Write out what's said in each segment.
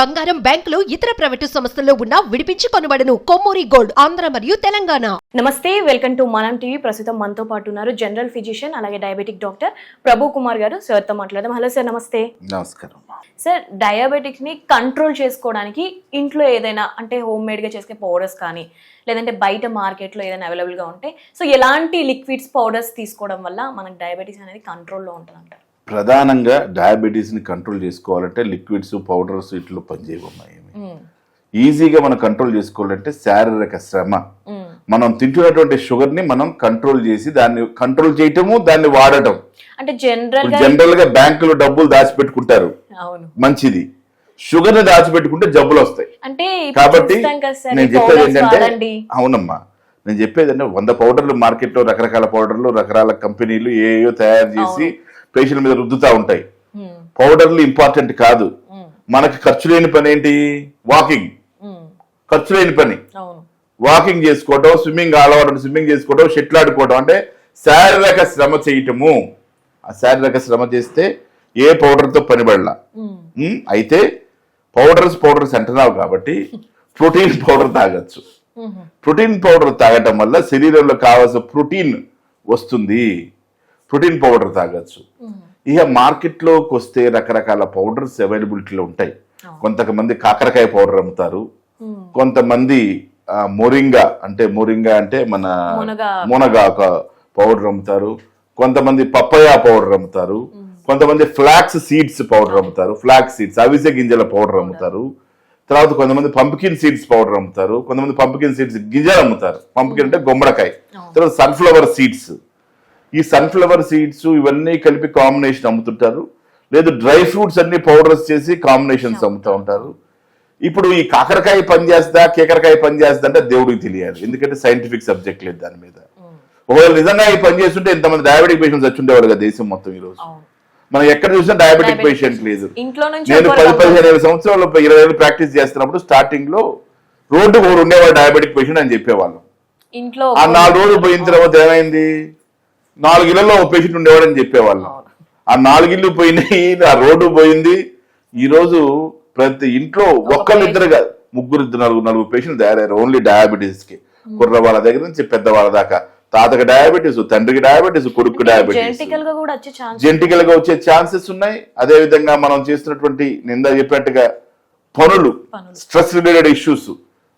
బంగారం బ్యాంకులు ఇతర ప్రైవేటు సంస్థల్లో ఉన్న విడిపించి కొనబడను. కొమ్మూరి గోల్డ్ ఆంధ్ర మరియు తెలంగాణ. నమస్తే వెల్కమ్ టు మనం టీవీ. ప్రస్తుతం మనతో పాటు ఉన్నారు జనరల్ ఫిజిషియన్ అలాగే డయాబెటిక్ డాక్టర్ ప్రభు కుమార్ గారు. సార్తో మాట్లాడదాం. హలో సార్ నమస్తే. నమస్కారం. సార్ డయాబెటిక్ని కంట్రోల్ చేసుకోవడానికి ఇంట్లో ఏదైనా అంటే హోమ్ మేడ్గా చేసుకునే పౌడర్స్ కానీ లేదంటే బయట మార్కెట్లో ఏదైనా అవైలబుల్గా ఉంటే సో ఎలాంటి లిక్విడ్స్ పౌడర్స్ తీసుకోవడం వల్ల మనకు డయాబెటీస్ అనేది కంట్రోల్లో ఉంటుంది అంటారు ప్రధానంగా డయాబెటీస్ని కంట్రోల్ చేసుకోవాలంటే లిక్విడ్స్ పౌడర్స్ ఇట్లు పనిచేయవమ్మా ఏమి. ఈజీగా మనం కంట్రోల్ చేసుకోవాలంటే శారీరక శ్రమ. మనం తింటున్నటువంటి షుగర్ని మనం కంట్రోల్ చేసి దాన్ని కంట్రోల్ చేయటము దాన్ని వాడటం. అంటే జనరల్గా జనరల్గా బ్యాంకులో డబ్బులు దాచిపెట్టుకుంటారు. మంచిది. షుగర్ని దాచిపెట్టుకుంటే జబ్బులు వస్తాయి. అంటే కాబట్టి నేను చెప్పేది ఏంటంటే. అవునమ్మా. నేను చెప్పేది అంటే వంద పౌడర్లు మార్కెట్లో రకరకాల పౌడర్లు రకరకాల కంపెనీలు ఏయో తయారు చేసి పేషెంట్ మీద రుద్దుతా ఉంటాయి. పౌడర్లు ఇంపార్టెంట్ కాదు. మనకి ఖర్చు లేని పని ఏంటి? వాకింగ్. ఖర్చు లేని పని. వాకింగ్ చేసుకోవడం స్విమ్మింగ్ అలవాటు స్విమ్మింగ్ చేసుకోవడం షెట్లు ఆడుకోవడం అంటే శారీరక శ్రమ చేయటము. ఆ శారీరక శ్రమ చేస్తే ఏ పౌడర్తో పని పడలా. ఉమ్, ఉమ్, అయితే పౌడర్స్ పౌడర్స్ అంటున్నావు కాబట్టి ప్రోటీన్ పౌడర్ తాగొచ్చు. ప్రోటీన్ పౌడర్ తాగటం వల్ల శరీరంలో కావాల్సిన ప్రోటీన్ వస్తుంది. ప్రోటీన్ పౌడర్ తాగొచ్చు. ఇక మార్కెట్లోకి వస్తే రకరకాల పౌడర్స్ అవైలబిలిటీలో ఉంటాయి. కొంతమంది కాకరకాయ పౌడర్ అమ్ముతారు. కొంతమంది మొరింగా అంటే మొరింగా అంటే మన మునగ. మునగాక పౌడర్ అమ్ముతారు. కొంతమంది పప్పయ పౌడర్ అమ్ముతారు. కొంతమంది ఫ్లాక్స్ సీడ్స్ పౌడర్ అమ్ముతారు. ఫ్లాక్స్ సీడ్స్ అవిసె గింజల పౌడర్ అమ్ముతారు. తర్వాత కొంతమంది పంప్కిన్ సీడ్స్ పౌడర్ అమ్ముతారు. కొంతమంది పంప్కిన్ సీడ్స్ గింజలు అమ్ముతారు. పంప్కిన్ అంటే గుమ్మడికాయ. తర్వాత సన్ఫ్లవర్ సీడ్స్. ఈ సన్ఫ్లవర్ సీడ్స్ ఇవన్నీ కలిపి కాంబినేషన్ అమ్ముతుంటారు. లేదు డ్రై ఫ్రూట్స్ అన్ని పౌడర్స్ చేసి కాంబినేషన్స్ అమ్ముతూ ఉంటారు. ఇప్పుడు ఈ కాకరకాయ పని చేస్తా కేకరకాయ పని చేస్తా అంటే దేవుడికి తెలియాలి. ఎందుకంటే సైంటిఫిక్ సబ్జెక్ట్ లేదు దాని మీద. ఒకవేళ నిజంగా ఈ పని చేస్తుంటే ఇంతమంది డయాబెటిక్ పేషెంట్స్ వచ్చి ఉండేవారు కదా దేశం మొత్తం ఈ రోజు. మనం ఎక్కడ చూసినా డయాబెటిక్ పేషెంట్ లేదు. నేను పది పదిహేను ఏళ్ళ సంవత్సరాలు ఇరవై ఏళ్ళు ప్రాక్టీస్ చేస్తున్నప్పుడు స్టార్టింగ్లో రోడ్డు ఒకరు ఉండేవాడు డయాబెటిక్ పేషెంట్ అని చెప్పేవాళ్ళం. ఇంట్లో ఆ నాలుగు రోజులు పోయిన తర్వాత ఏమైంది? నాలుగు ఇళ్ళలో ఒక పేషెంట్ ఉండేవాడు అని చెప్పేవాళ్ళం. ఆ నాలుగిళ్ళు పోయినాయి ఆ రోడ్డు పోయింది. ఈ రోజు ప్రతి ఇంట్లో ఒక్కళ్ళు ఇద్దరు కాదు ముగ్గురు ఇద్దరు నలుగురు నలుగురు పేషెంట్ తయారయ్యారు. ఓన్లీ డయాబెటీస్కి కుర్ర వాళ్ళ దగ్గర నుంచి పెద్ద వాళ్ళ దాకా. తాతకి డయాబెటీస్ తండ్రికి డయాబెటీస్ కొడుకు డయాబెటీస్ జెంటికల్గా వచ్చే ఛాన్సెస్ ఉన్నాయి. అదే విధంగా మనం చేస్తున్నటువంటి నింద చెప్పినట్టుగా పనులు పనులు. స్ట్రెస్ రిలేటెడ్ ఇష్యూస్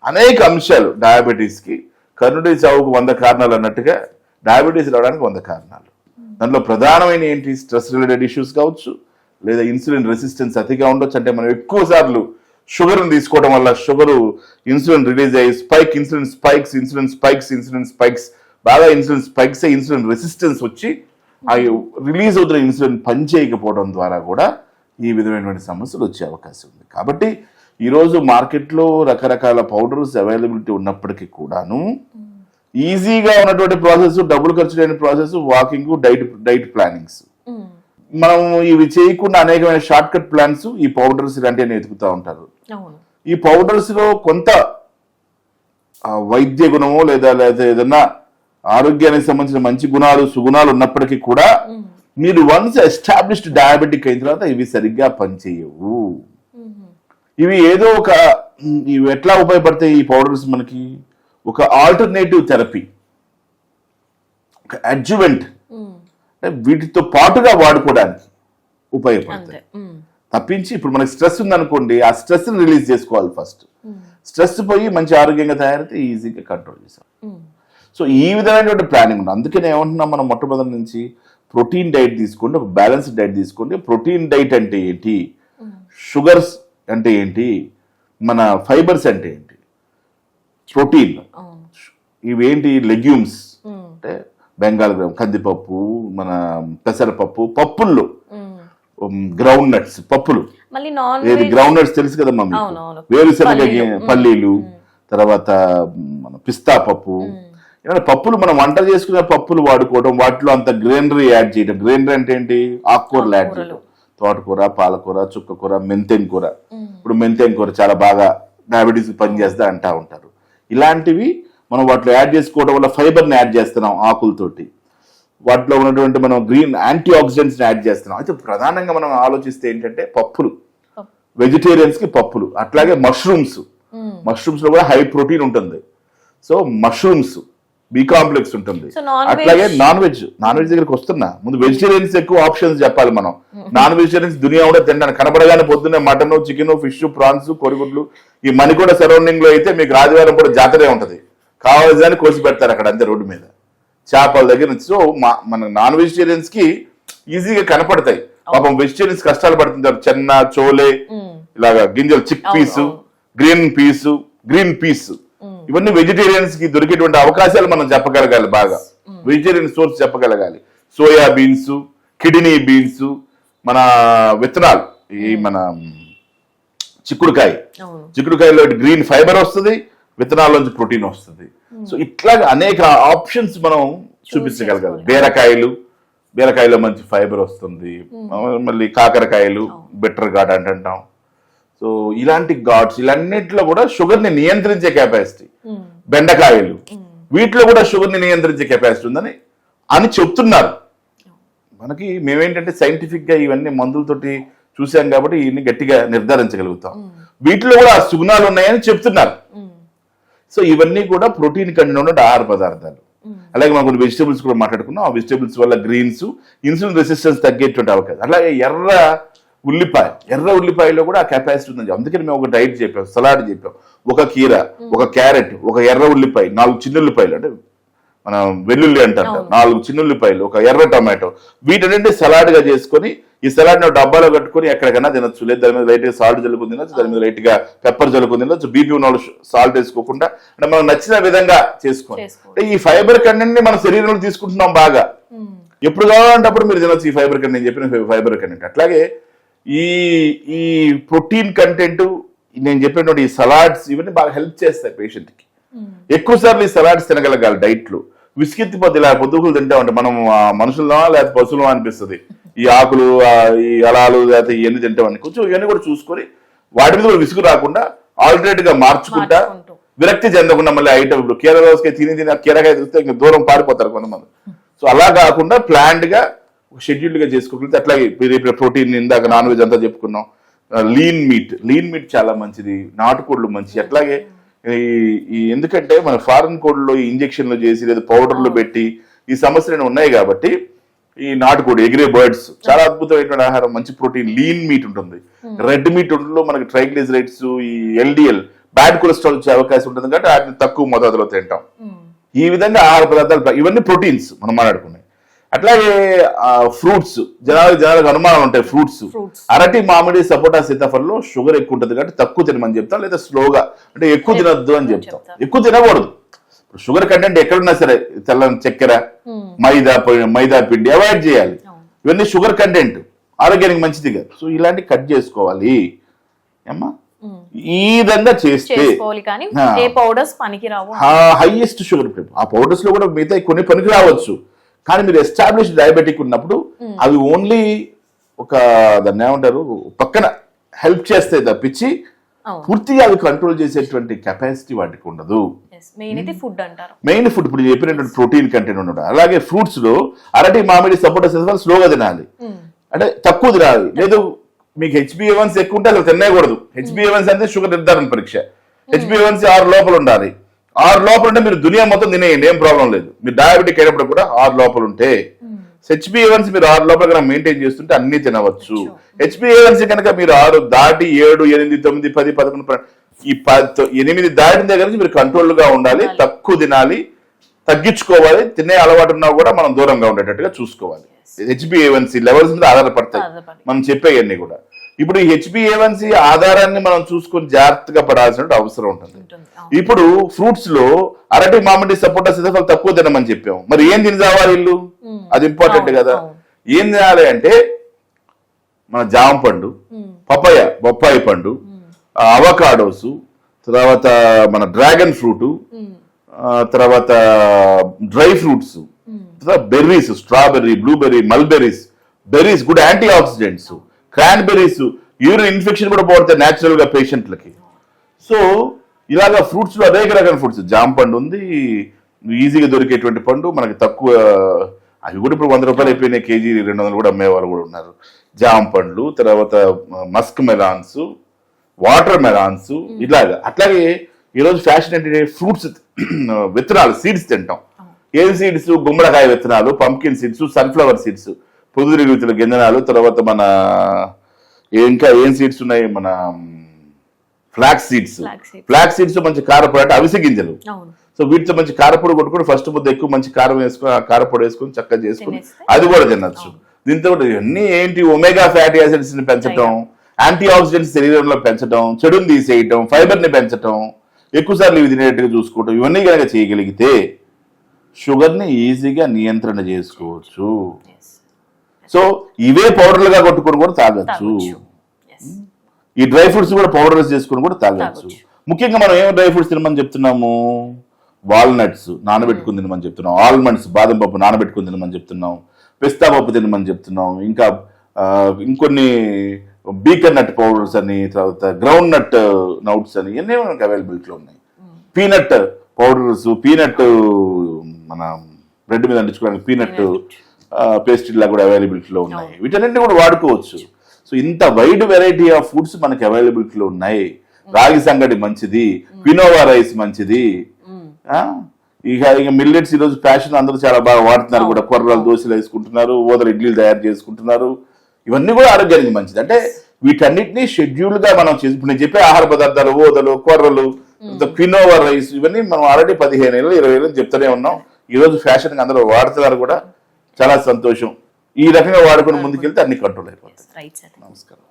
అనేక అంశాలు డయాబెటీస్కి కర్ణుడి చావుకు వంద కారణాలు అన్నట్టుగా డయాబెటీస్ రావడానికి వంద కారణాలు. దాంట్లో ప్రధానమైన ఏంటి? స్ట్రెస్ రిలేటెడ్ ఇష్యూస్ కావచ్చు లేదా ఇన్సులిన్ రెసిస్టెన్స్ అతిగా ఉండొచ్చు. అంటే మనం ఎక్కువ సార్లు షుగర్ని తీసుకోవడం వల్ల షుగర్ ఇన్సులిన్ రిలీజ్ అయ్యి spike insulin spikes insulin spikes insulin spikes బాగా ఇన్సులిన్ స్పైక్స్ ఇన్సులిన్ రెసిస్టెన్స్ వచ్చి ఆ రిలీజ్ అవుతున్న ఇన్సులిన్ పనిచేయకపోవడం ద్వారా కూడా ఈ విధమైనటువంటి సమస్యలు వచ్చే అవకాశం ఉంది. కాబట్టి ఈరోజు మార్కెట్లో రకరకాల పౌడర్స్ అవైలబిలిటీ ఉన్నప్పటికీ కూడాను ఈజీగా ఉన్నటువంటి ప్రాసెస్ డబ్బులు ఖర్చు లేని process walking diet diet plannings. మనం ఇవి చేయకుండా అనేకమైన షార్ట్ కట్ ప్లాన్స్ ఈ పౌడర్స్ ఇలాంటివన్నీ వెతుకుతూ ఉంటారు. ఈ పౌడర్స్లో కొంత వైద్య గుణమో లేదా లేదా ఏదన్నా ఆరోగ్యానికి సంబంధించిన మంచి గుణాలు సుగుణాలు ఉన్నప్పటికీ కూడా మీరు వన్స్ ఎస్టాబ్లిష్డ్ డయాబెటిక్ అయిన తర్వాత ఇవి సరిగ్గా పనిచేయవు. ఇవి ఏదో ఒక ఇవి ఎట్లా ఉపయోగపడతాయి ఈ పౌడర్స్ మనకి? ఒక ఆల్టర్నేటివ్ థెరపీ ఒక అడ్జువెంట్. వీటితో పాటుగా వాడుకోవడానికి ఉపయోగపడతాయి. తప్పించి ఇప్పుడు మనకి స్ట్రెస్ ఉందనుకోండి ఆ స్ట్రెస్ రిలీజ్ చేసుకోవాలి ఫస్ట్. స్ట్రెస్ పోయి మంచి ఆరోగ్యంగా తయారైతే ఈజీగా కంట్రోల్ చేసాం. సో ఈ విధమైనటువంటి ప్లానింగ్ ఉంది. అందుకనే ఏమంటున్నాం మనం మొట్టమొదటి నుంచి ప్రోటీన్ డైట్ తీసుకోండి ఒక బ్యాలెన్స్డ్ డైట్ తీసుకోండి. ప్రోటీన్ డైట్ అంటే ఏంటి? షుగర్స్ అంటే ఏంటి? మన ఫైబర్స్ అంటే ఏంటి? ప్రోటీన్. ఇవేంటి? లెగ్యూమ్స్. అంటే బెంగాల్ గ్రామ్ కందిపప్పు మన పెసరపప్పు పప్పుల్లో. గ్రౌండ్ నట్స్ పప్పులు. గ్రౌండ్ నట్స్ తెలుసు మీకు? అవునవును. వేరుశనగ పల్లీలు. తర్వాత మన పిస్తా పప్పు. ఏమైనా పప్పులు మనం వంట చేసుకునే పప్పులు వాడుకోవడం వాటిలో అంత గ్రీనరీ యాడ్ చేయడం గ్రీనరీ అంటే ఏంటి? ఆకుకూరలు యాడ్ చేయడం తోటకూర పాలకూర చుక్కకూర మెంతెం కూర. ఇప్పుడు మెంతెం కూర చాలా బాగా డయాబెటీస్ పనిచేస్తా అంటా ఉంటారు. ఇలాంటివి మనం వాటిలో యాడ్ చేసుకోవడం వల్ల ఫైబర్ని యాడ్ చేస్తున్నాం ఆకులతోటి. వాటిలో ఉన్నటువంటి మనం గ్రీన్ యాంటీ ఆక్సిడెంట్స్ యాడ్ చేస్తున్నాం. అయితే ప్రధానంగా మనం ఆలోచిస్తే ఏంటంటే పప్పులు. వెజిటేరియన్స్కి పప్పులు. అట్లాగే మష్రూమ్స్. మష్రూమ్స్లో కూడా హై ప్రోటీన్ ఉంటుంది. So mushrooms. బి కాంప్లెక్స్ ఉంటుంది. అట్లాగే నాన్ వెజ్ నాన్ వెజ్ దగ్గరికి వస్తున్నా. ముందు వెజిటేరియన్స్ ఎక్కువ ఆప్షన్స్ చెప్పాలి మనం. నాన్ వెజిటేరియన్స్ దునియా కూడా తింటాను కనబడగానే పొద్దున్నే మటన్ చికెన్ ఫిష్ ప్రాన్స్ కొరిగుడ్లు ఈ మణికొండ సరౌండింగ్లో అయితే మీకు ఆదివారం కూడా జాతరే ఉంటది. కావాల్సిన కోసి పెడతారు అక్కడ అంతే రోడ్డు మీద. చేపల దగ్గర నుంచి. సో మా- మన నాన్ వెజిటేరియన్స్కి ఈజీగా కనపడతాయి. పాపం వెజిటేరియన్స్ కష్టాలు పడుతుంటారు. చెన్న చోలే ఇలాగా గింజలు chickpeas. Green peas green peas. ఇవన్నీ వెజిటేరియన్స్కి దొరికేటువంటి అవకాశాలు మనం చెప్పగలగాలి బాగా. వెజిటేరియన్ సోర్స్ చెప్పగలగాలి. సోయా బీన్స్ కిడ్నీ బీన్స్ మన విత్తనాలు. ఈ మన చిక్కుడుకాయ. చిక్కుడుకాయలో గ్రీన్ ఫైబర్ వస్తుంది విత్తనాల్లోంచి ప్రోటీన్ వస్తుంది. సో ఇట్లాగా అనేక ఆప్షన్స్ మనం చూపించగలగాలి. బీరకాయలు. బీరకాయలో మంచి ఫైబర్ వస్తుంది. మళ్ళీ కాకరకాయలు బెటర్ ఘాట్ అంటుంటాం. సో ఇలాంటి ఘాట్స్ ఇలాన్నిట్లో కూడా షుగర్ని నియంత్రించే కెపాసిటీ బెండకాయలు. వీటిలో కూడా షుగర్ని నియంత్రించే కెపాసిటీ ఉందని అని చెప్తున్నారు. మనకి మేమేంటంటే సైంటిఫిక్గా ఇవన్నీ మందులతోటి చూసాం కాబట్టి ఇవన్నీ గట్టిగా నిర్ధారించగలుగుతాం. వీటిలో కూడా సుగుణాలు ఉన్నాయని చెప్తున్నారు. సో ఇవన్నీ కూడా ప్రోటీన్ కంటెంట్ ఉన్న ఆహార పదార్థాలు. అలాగే మనం కొన్ని వెజిటబుల్స్ కూడా మాట్లాడుకున్నాం. ఆ వెజిటబుల్స్ వల్ల గ్రీన్స్ ఇన్సులిన్ రెసిస్టెన్స్ తగ్గేటువంటి అవకాశం. అలాగే ఎర్ర ఉల్లిపాయ ఎర్ర ఉల్లిపాయలో కూడా ఆ కెపాసిటీ ఉంది అందుకని మేము ఒక డైట్ చెప్పాం సలాడ్ చెప్పాం. ఒక కీర ఒక క్యారెట్ ఒక ఎర్ర ఉల్లిపాయ నాలుగు చిన్న ఉల్లిపాయలు అంటే మన వెల్లుల్లి అంటారు నాలుగు చిన్న ఉల్లిపాయలు ఒక ఎర్ర టమాటో. వీటన్నింటి సలాడ్గా చేసుకొని ఈ సలాడ్ని డబ్బాలో కట్టుకొని ఎక్కడికైనా తినొచ్చు. లేదు దాని మీద లైట్గా సాల్ట్ జల్లుకుని తినొచ్చు దాని మీద లైట్గా పెప్పర్ జల్లుకుని తినొచ్చు. బీపీ ఉన్న సాల్ట్ వేసుకోకుండా అంటే మనకు నచ్చిన విధంగా చేసుకోండి చేసుకోండి. అంటే ఈ ఫైబర్ కంటెంట్ని మన శరీరంలో తీసుకుంటున్నాం బాగా. ఎప్పుడు కావాలంటే అప్పుడు మీరు తినొచ్చు ఈ ఫైబర్ కంటెంట్. నేను చెప్పిన ఫైబర్ కంటెంట్. అట్లాగే ఈ ఈ ప్రోటీన్ కంటెంట్ నేను చెప్పినటువంటి ఈ సలాడ్స్ ఇవన్నీ బాగా హెల్ప్ చేస్తాయి పేషెంట్కి ఎక్కువ సార్లు ఈ సలాడ్స్ తినగలగాలి డైట్లో విసిగెత్తి పొద్దు ఇలా పొద్దుకులు తింటామంటే మనం ఆ, మనుషులమా లేకపోతే పశువులమా అనిపిస్తుంది. ఈ ఆకులు ఈ అలాలు లేకపోతే ఇవన్నీ తింటామని కొంచెం ఇవన్నీ కూడా చూసుకొని వాటి మీద కూడా విసుగు రాకుండా ఆల్టర్నేట్గా మార్చుకుంటా. విరక్తి చెందకుండా మళ్ళీ ఐటమ్ ఇప్పుడు కీర రోజుకి తిని తిని కీరకాయ చూస్తే ఇంకా దూరం పారిపోతారు కొంతమంది. సో అలా కాకుండా ప్లాన్డ్గా ఒక షెడ్యూల్డ్గా చేసుకోగలిగితే అట్లాగే ప్రోటీన్ ఇందాక నాన్ వెజ్ అంతా చెప్పుకున్నాం. లీన్ మీట్ లీన్ మీట్ చాలా మంచిది. నాటుకోళ్ళు మంచి అట్లాగే ఈ ఎందుకంటే మన ఫారెన్ కోడ్లో ఈ ఇంజక్షన్లు చేసి లేదా పౌడర్లు పెట్టి ఈ సమస్యలు ఉన్నాయి కాబట్టి ఈ నాటుకోడి ఎగిరే బర్డ్స్ చాలా అద్భుతమైనటువంటి ఆహారం. మంచి ప్రోటీన్. లీన్ మీట్ ఉంటుంది. రెడ్ మీట్లో మనకి ట్రైగ్లిజరైడ్స్ ఈ ఎల్డిఎల్ బ్యాడ్ కొలెస్ట్రాల్ వచ్చే అవకాశం ఉంటుంది కాబట్టి వాటిని తక్కువ మోతాదులో తింటాం. ఈ విధంగా ఆహార పదార్థాలు ఇవన్నీ ప్రోటీన్స్ మనం మాట్లాడుకున్నాయి. అట్లాగే ఫ్రూట్స్ జనాలు జనాలకు అనుమానాలు ఉంటాయి ఫ్రూట్స్. అరటి మామిడి సపోటా సీతాఫలంలో షుగర్ ఎక్కువ ఉంటుంది కాబట్టి తక్కువ తినమని చెప్తాం లేదా స్లోగా అంటే ఎక్కువ తినొద్దు అని చెప్తాం. ఎక్కువ తినకూడదు. షుగర్ కంటెంట్ ఎక్కడున్నా సరే తెల్లని చక్కెర మైదా మైదా పిండి అవాయిడ్ చేయాలి. ఇవన్నీ షుగర్ కంటెంట్. ఆరోగ్యానికి మంచిది కాదు. సో ఇలాంటి కట్ చేసుకోవాలి. ఏమ్మా? ఈ విధంగా చేస్తే హైయెస్ట్ షుగర్ ఆ పౌడర్స్లో కూడా మిగతా కొన్ని పనికి రావచ్చు కానీ మీరు ఎస్టాబ్లిష్ డయాబెటిక్ ఉన్నప్పుడు అవి ఓన్లీ ఒక దాన్ని ఏమంటారు పక్కన హెల్ప్ చేస్తాయి తప్పించి పూర్తిగా అవి కంట్రోల్ చేసేటువంటి కెపాసిటీ వాటికి ఉండదు. మెయిన్ ఫుడ్ ఇప్పుడు చెప్పినటువంటి ప్రోటీన్ కంటెంట్ ఉండడం అలాగే ఫ్రూట్స్లో అరటి మామిడి సపోటా సీజన్ స్లోగా తినాలి. అంటే తక్కువ తినాలి. లేదు మీకు హెచ్బిఏవన్స్ ఎక్కువ ఉంటే అసలు తినేయకూడదు హెచ్బిఏవన్స్ అంటే షుగర్ నిర్ధారణ పరీక్ష. హెచ్బిఏవన్స్ ఆరు లోపల ఉండాలి. ఆరు లోపల ఉంటే మీరు దునియా మొత్తం తినేయండి ఏం ప్రాబ్లం లేదు. మీరు డయాబెటిక్ అయినప్పుడు కూడా ఆరు లోపల ఉంటే హెచ్బిఏవన్స్ మీరు ఆరు లోపల కనుక మెయింటైన్ చేస్తుంటే అన్ని తినవచ్చు. హెచ్బిఏవన్స్ కనుక మీరు ఆరు దాటి ఏడు ఎనిమిది తొమ్మిది పది పదకొండు ఈ ఎనిమిది దాటిన దగ్గర నుంచి మీరు కంట్రోల్గా ఉండాలి. తక్కువ తినాలి తగ్గించుకోవాలి తినే అలవాటు ఉన్నా కూడా మనం దూరంగా ఉండేటట్టుగా చూసుకోవాలి. హెచ్బిఏవన్సీ లెవెల్స్ మీద ఆధారపడతాయి. ఆధారపడి. మనం చెప్పేవన్నీ కూడా. ఇప్పుడు ఈ హెచ్బిఏవన్సీ ఆధారాన్ని మనం చూసుకొని జాగ్రత్తగా పడాల్సిన అవసరం ఉంటుంది. ఇప్పుడు ఫ్రూట్స్లో అరటి మామిడి సపోటా సీతాఫలం తక్కువ తినమని చెప్పాం మరి ఏం తిని చావాలి ఇల్లు అది ఇంపార్టెంట్ కదా. ఏం తినాలి అంటే మన జామ పండు పపాయ బొప్పాయి పండు అవకాడోస్ తర్వాత మన డ్రాగన్ ఫ్రూట్ తర్వాత dry fruits berries strawberry blueberry mulberries berries good antioxidants cranberries urine infection కూడా పోతాయి న్యాచురల్గా పేషెంట్లకి సో ఇలాగా ఫ్రూట్స్లో అనేక రకాల ఫ్రూట్స్ జామ పండు ఉంది ఈజీగా దొరికేటువంటి పండు మనకి తక్కువ అవి కూడా ఇప్పుడు వంద రూపాయలు అయిపోయినాయి కేజీ రెండు వందలు కూడా అమ్మే వాళ్ళు కూడా ఉన్నారు. జామ పండ్లు తర్వాత మస్క్ మెలాన్స్ వాటర్ మెలాన్స్ ఇలాగా అట్లాగే ఈరోజు ఫ్యాషన్ ఏంటంటే ఫ్రూట్స్ విత్తనాలు సీడ్స్ తింటాం. ఏం సీడ్స్ గుమ్మడికాయ విత్తనాలు పంకిన్ సీడ్స్ సన్ఫ్లవర్ సీడ్స్ పొదురు విత్తన గింజనాలు తర్వాత మన ఇంకా ఏం సీడ్స్ ఉన్నాయి? మన ఫ్లాక్స్ సీడ్స్. ఫ్లాక్స్ సీడ్స్ మంచి కారపొడి అంటే అవిసె గింజలు. సో వీటితో మంచి కారపొడి కొట్టుకుని ఫస్ట్ ముద్ద ఎక్కువ మంచి కారం వేసుకొని ఆ కారపొడి వేసుకొని చక్కగా చేసుకుని? అది కూడా తినొచ్చు. దీంతో ఇవన్నీ ఏంటి? ఒమేగా ఫ్యాటీ యాసిడ్స్ని పెంచడం యాంటీ ఆక్సిడెంట్స్ శరీరంలో పెంచడం చెడుని తీసేయటం ఫైబర్ని పెంచడం ఎక్కువ సార్లు ఇవి తినేట్టుగా చూసుకోవటం ఇవన్నీ కనుక చేయగలిగితే షుగర్ని ఈజీగా నియంత్రణ చేసుకోవచ్చు. సో ఇవే పౌడర్లుగా కొట్టుకొని కూడా తాగొచ్చు. ఈ డ్రై ఫ్రూట్స్ కూడా పౌడర్స్ చేసుకుని కూడా తాగొచ్చు. ముఖ్యంగా మనం ఏం డ్రై ఫ్రూట్స్ తినమని చెప్తున్నాము? వాల్నట్స్ నానబెట్టుకుని తినమని చెప్తున్నాం. ఆల్మండ్స్ బాదం పప్పు నానబెట్టుకుని తినమని చెప్తున్నాం. పిస్తా పప్పు తినమని చెప్తున్నాం. ఇంకా ఇంకొన్ని బీకన్ నట్ పౌడర్స్ అని తర్వాత గ్రౌండ్ నట్ నౌట్స్ అని ఇవన్నీ మనకు అవైలబిలిటీలో ఉన్నాయి? పీనట్ పౌడర్స్ పీనట్ మన బ్రెడ్ మీద అంటించుకోవడానికి పీనట్. పేస్ట్రీలా కూడా అవైలబిలిటీలో ఉన్నాయి. వీటన్నింటినీ కూడా వాడుకోవచ్చు. సో ఇంత వైడ్ వెరైటీ ఆఫ్ ఫుడ్స్ మనకి అవైలబిలిటీలో ఉన్నాయి. రాగి సంగటి మంచిది క్వినోవా రైస్ మంచిది? ఇక ఇక మిల్లెట్స్ ఈరోజు ఫ్యాషన్ అందరూ చాలా బాగా వాడుతున్నారు కూడా. కొర్రలు దోశలు వేసుకుంటున్నారు ఓదలు ఇడ్లీలు తయారు చేసుకుంటున్నారు. ఇవన్నీ కూడా ఆరోగ్యానికి మంచిది. అంటే వీటన్నిటిని షెడ్యూల్గా మనం నేను చెప్పే ఆహార పదార్థాలు ఓదలు కొర్రలు క్వినోవా రైస్ ఇవన్నీ మనం ఆల్రెడీ పదిహేను ఏళ్ళు ఇరవై ఏళ్ళు చెప్తూనే ఉన్నాం. ఈ రోజు ఫ్యాషన్ అందరూ వాడుతున్నారు కూడా. చాలా సంతోషం. ఈ రకంగా వాడుకుని ముందుకెళ్తే అన్ని కంట్రోల్ అయిపోతాయి. రైట్ సార్ నమస్కారం.